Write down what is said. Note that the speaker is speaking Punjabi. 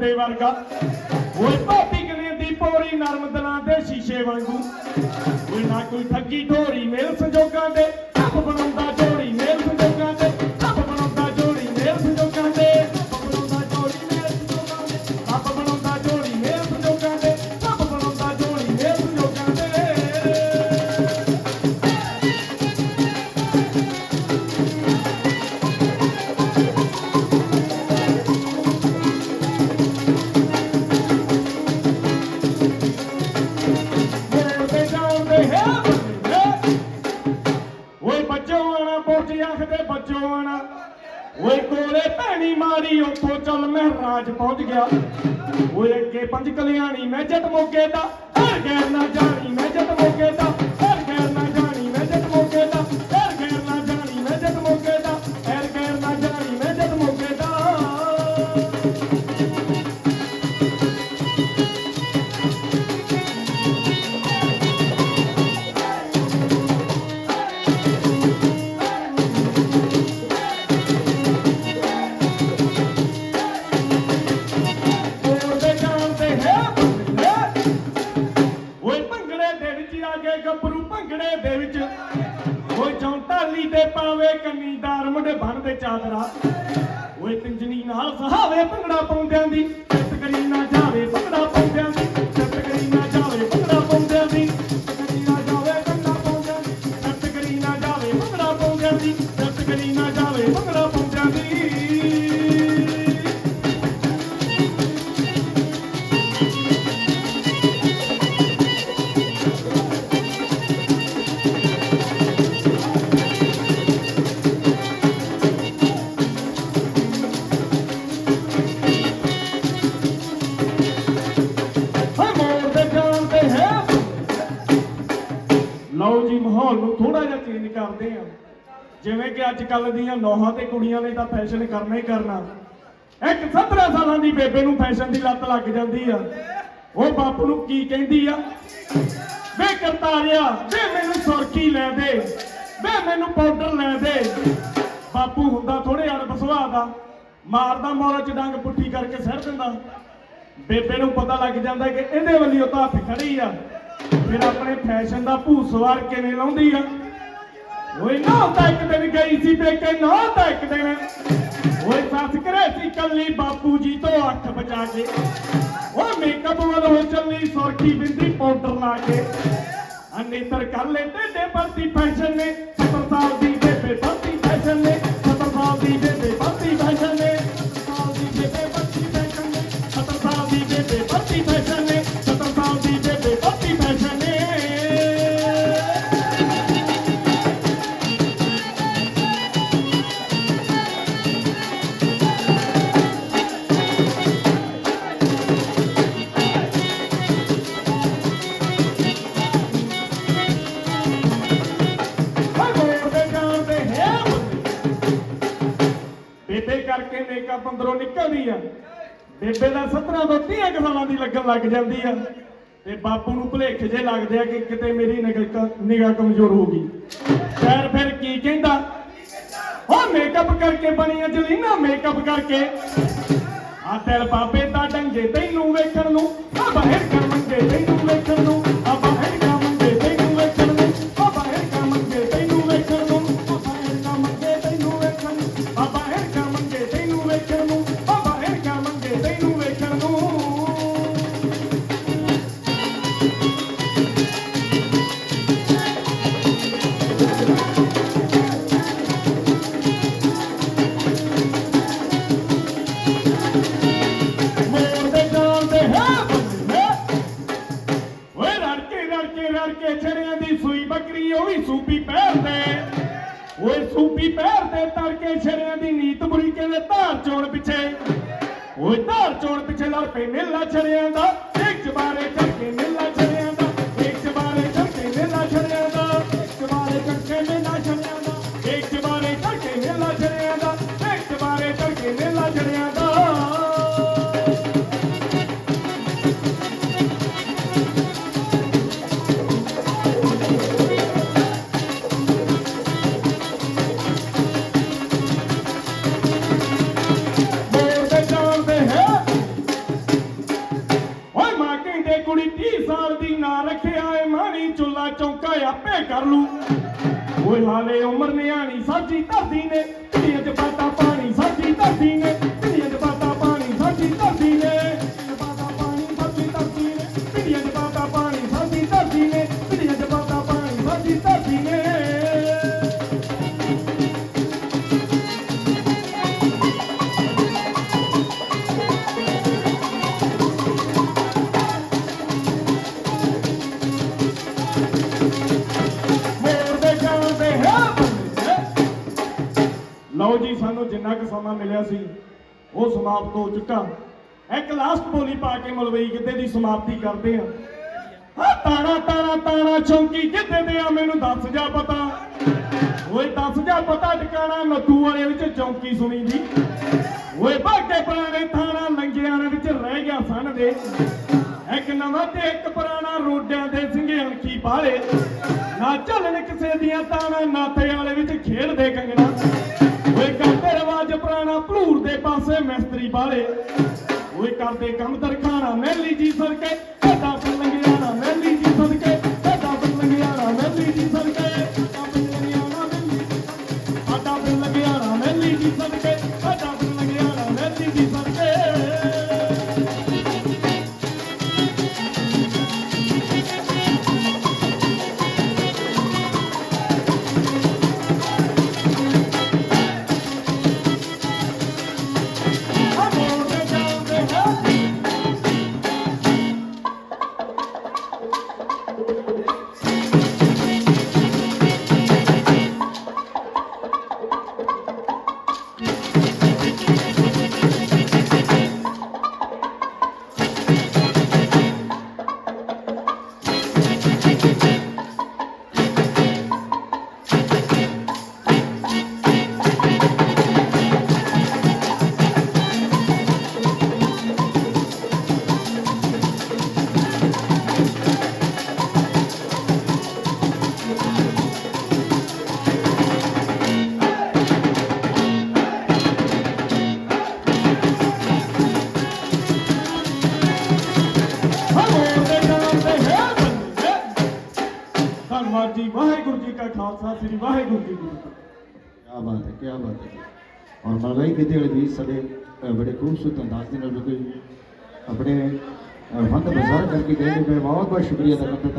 ਦੇ ਵਰਗਾ। ਕੋਈ ਭਾਬੀ ਗਲੇ ਦੀ ਪੋਰੀ ਨਰਮ ਦਿਲਾਂ ਦੇ ਸ਼ੀਸ਼ੇ ਵਾਂਗੂ। ਕੋਈ ਨਾ ਕੋਈ ਠੱਗੀ ਢੋਰੀ ਮੇਲ ਸੰਜੋਗਾਂ ਦੇ ਰੱਬ ਬਣਾਉਂਦਾ ਮਾਰੀ ਚੱਲ ਚੱਲ ਮਹਿਰਾਜ ਪਹੁੰਚ ਗਿਆ। ਓਏ ਅੱਗੇ ਪੰਜ ਕਲਿਆਣੀ ਮੈਂ ਜੱਟ ਮੋਗੇ ਦਾ, ਹਰ ਗੈਰ ਨਾ ਜਾਣੀ ਮੈਂ ਜੱਟ ਮੋਗੇ ਦਾ। ਤੇ ਪਾਵੇ ਕੰਨੀਦਾਰ ਮੁੰਡੇ ਬਣਦੇ ਚਾਦਰਾ ਓਏ ਪਿੰਜਣੀ ਨਾਲ ਸਹਾਵੇ ਭੰਗੜਾ ਪਾਉਂਦਿਆਂ ਦੀ। ਚੱਤ ਕਰੀ ਨਾ ਜਾਵੇ ਭੰਗੜਾ ਪਾਉਂਦਿਆਂ ਦੀ। ਚੱਤ ਕਰੀ ਨਾ ਜਾਵੇ ਭੰਗੜਾ ਪਾਉਂਦਿਆਂ ਦੀ। ਚੱਤ ਕਰੀ ਨਾ ਜਾਵੇ ਭੰਗੜਾ ਪਾਉਂਦਿਆਂ ਦੀ। ਚੱਤ ਕਰੀ ਨਾ ਜਾਵੇ ਭੰਗੜਾ ਕਰਦੇ ਆ। ਜਿਵੇਂ ਕਿ ਅੱਜ ਕੱਲ ਦੀਆਂ ਨੌਹਾਂ ਤੇ ਕੁੜੀਆਂ ਨੇ ਤਾਂ ਫੈਸ਼ਨ ਕਰਨਾ ਹੀ ਕਰਨਾ। ਇੱਕ 17 ਸਾਲਾਂ ਦੀ ਬੇਬੇ ਨੂੰ ਫੈਸ਼ਨ ਦੀ ਲੱਤ ਲੱਗ ਜਾਂਦੀ ਆ। ਉਹ ਬਾਪੂ ਨੂੰ ਕੀ ਕਹਿੰਦੀ ਆ? ਵੇ ਕਰਤਾਰਿਆ, ਵੇ ਮੈਨੂੰ ਸੁਰਖੀ ਲੈ ਦੇ। ਵੇ ਮੈਨੂੰ ਪਾਊਡਰ ਲੈ ਦੇ। ਬਾਪੂ ਹੁੰਦਾ ਥੋੜੇ ਅੜਬ ਸੁਭਾਅ ਦਾ। ਮਾਰਦਾ ਮੋਰਾ ਚ ਡੰਗ ਪੁੱਠੀ ਕਰਕੇ ਸਿਰ ਦਿੰਦਾ। ਬੇਬੇ ਨੂੰ ਪਤਾ ਲੱਗ ਜਾਂਦਾ ਕਿ ਇਹਦੇ ਵੱਲੀ ਉਹ ਤਾਂ ਹੱਥ ਖੜੀ ਆ। ਫਿਰ ਆਪਣੇ ਫੈਸ਼ਨ ਦਾ ਭੂਤ ਸਵਾਰ ਕਿਵੇਂ ਲਾਉਂਦੀ ਆ? ਓਏ ਨਾ ਤਾਂ ਇੱਕ ਦਿਨ ਗਈ ਸੀ ਪੇਕੇ, ਨਾ ਤਾਂ ਇੱਕ ਦਿਨ। ਓਏ ਸੱਸ ਕਰੇ ਸੀ ਕੱਲੀ ਬਾਪੂ ਜੀ ਤੋਂ ਅੱਖ ਬਚਾ ਕੇ। ਓ ਮੇਕਅਪ ਵੱਲੋਂ ਚੱਲੀ, ਸੁਰਖੀ ਬਿੰਦੀ ਪਾਊਡਰ ਲਾ ਕੇ। ਅਨੇਤਰ ਕਰ ਲੈ ਟੇਡੇ ਪਰਤੀ ਫੈਸ਼ਨ ਨੇ 70 ਸਾਲ ਦੀ ਅੰਦਰੋਂ ਆ। ਬੇਬੇ ਦਾ 17 ਤੋਂ 30 ਸਾਲਾਂ ਦੀ ਲੱਗਣ ਲੱਗ ਜਾਂਦੀ ਆ। ਤੇ ਬਾਪੂ ਨੂੰ ਭੁਲੇਖ ਜੇ ਲੱਗਦੇ ਆ ਕਿ ਕਿਤੇ ਮੇਰੀ ਨਿਗਾਹ ਕਮਜ਼ੋਰ ਹੋ ਗਈ। ਖੈਰ ਫਿਰ ਕੀ ਕਹਿੰਦਾ? ਉਹ ਮੇਕਅਪ ਕਰਕੇ ਬਣੀ ਅਜਲੀਨਾ ਮੇਕਅਪ ਕਰਕੇ। ਆ ਦਿਲ ਬਾਬੇ ਦਾ ਡੰਗੇ ਤੈਨੂੰ ਵੇਖਣ ਨੂੰ ਆ ਬਾਹਰ ਕਰ ਮੰਗੇ ਤੈਨੂੰ ਵੇਖਣ ਨੂੰ। ਬੱਕਰੀ ਉਹ ਵੀ ਸੂਪੀ ਪਹਿਰਦੇ ਓਏ ਸੂਪੀ ਪਹਿਰਦੇ ਤੜਕੇ ਛੜਿਆਂ ਦੀ ਨੀਤ ਬੁਰੀ ਕਹਿੰਦੇ ਧਾਰ ਚੋਣ ਪਿੱਛੇ। ਓਏ ਧਾਰ ਚੋਣ ਪਿੱਛੇ ਲੜ ਪਏ ਮੇਲਾ ਛੜਿਆਂ ਦਾ। ਇੱਕ ਚਬਾਰੇ ਚੜ ਮੇਲਾ ਛੜਿਆਂ ਕਰ ਲੂ। ਓਏ ਹਾਲੇ ਉਮਰ ਨਿਆਣੀ ਸਾਜੀ ਧਰਦੀ ਨੇ ਢੀਆਂ ਚ ਪਾਤਾ ਪਾਣੀ ਸਾਜੀ ਧਰਦੀ ਨੇ ਜਿੰਨਾ ਕੁ ਸਮਾਂ ਮਿਲਿਆ ਸੀ, ਉਹ ਸਮਾਪਤ ਹੋ ਚੁੱਕਾ। ਇੱਕ ਲਾਸਟ ਬੋਲੀ ਪਾ ਕੇ ਮਲਵਈ ਗਿੱਧੇ ਦੀ ਸਮਾਪਤੀ ਕਰਦੇ ਆ ਹਾਂ ਤਾਣਾ ਤਾਣਾ ਤਾਣਾ ਚੌਂਕੀ ਗਿੱਧੇ ਦੇ ਆ, ਮੈਨੂੰ ਦੱਸ ਜਾ ਪਤਾ। ਓਏ ਦੱਸ ਜਾ ਪਤਾ ਟਿਕਾਣਾ, ਨੱਥੂ ਵਾਲੇ ਵਿੱਚ ਚੌਂਕੀ ਸੁਣੀ ਦੀ। ਓਏ ਬਾਗੇ ਪੁਰਾਣੇ ਥਾਣਾ ਲੰਗਿਆਂ ਵਿੱਚ ਰਹਿ ਗਿਆ ਸਨ ਦੇ। ਇੱਕ ਨਵਾਂ ਤੇ ਇੱਕ ਪੁਰਾਣਾ ਰੋਡਿਆਂ ਦੇ ਸਿੰਘਿਆਣ ਕੀ ਬਾਲੇ ਨਾ ਚੱਲਣ ਕਿਸੇ ਦੀਆਂ ਤਾਣਾ ਨਾਤੇ ਵਾਲੇ ਵਿੱਚ ਖੇਡਦੇ ਕੰਗਣਾ। ਪਾਸੇ ਮਿਸਤਰੀ ਬਾਲੇ ਓਏ ਕਰਦੇ ਕੰਮ ਤਰਖਾਣਾ ਮੈਲੀ ਜੀ ਸਦਕੇ, ਸਾਡਾ ਪਿੰਡ ਲੰਗਿਆਣਾ ਮੈਲੀ ਜੀ ਸਦਕੇ, ਸਾਡਾ ਪਿੰਡ ਲੰਗਿਆਣਾ ਮੈਲੀ ਜੀ ਸਦਕੇ, ਸਾਡਾ ਪਿੰਡ ਲੰਗਿਆਣਾ ਜੀ ਸਦਕੇ, ਸਾਡਾ ਪਿੰਡ ਲੰਗਿਆਣਾ ਮੈਲੀ ਜੀ ਸਦਕੇ। tick, tick, tick. ਧੰਨਵਾਦ ਜੀ ਵਾਹਿਗੁਰੂ ਜੀ ਕਾ ਖਾਲਸਾ, ਸ੍ਰੀ ਵਾਹਿਗੁਰੂ ਜੀ ਕੀ ਫਤਿਹ। ਬਾਤ ਹੈ, ਕਿਆ ਬਾਤ ਹੈ। ਔਰ ਮਲਾਈ ਕਿਤੇ ਵਾਲੇ ਵੀ ਸਾਡੇ ਬੜੇ ਖੂਬਸੂਰਤ ਅੰਦਾਜ਼ ਨਾਲ ਜੋ ਆਪਣੇ ਫੰਦ ਬਾਜ਼ਾਰ ਕਰਕੇ ਗਏ ਮੈਂ ਬਹੁਤ ਬਹੁਤ ਸ਼ੁਕਰੀਆ ਅਦਾ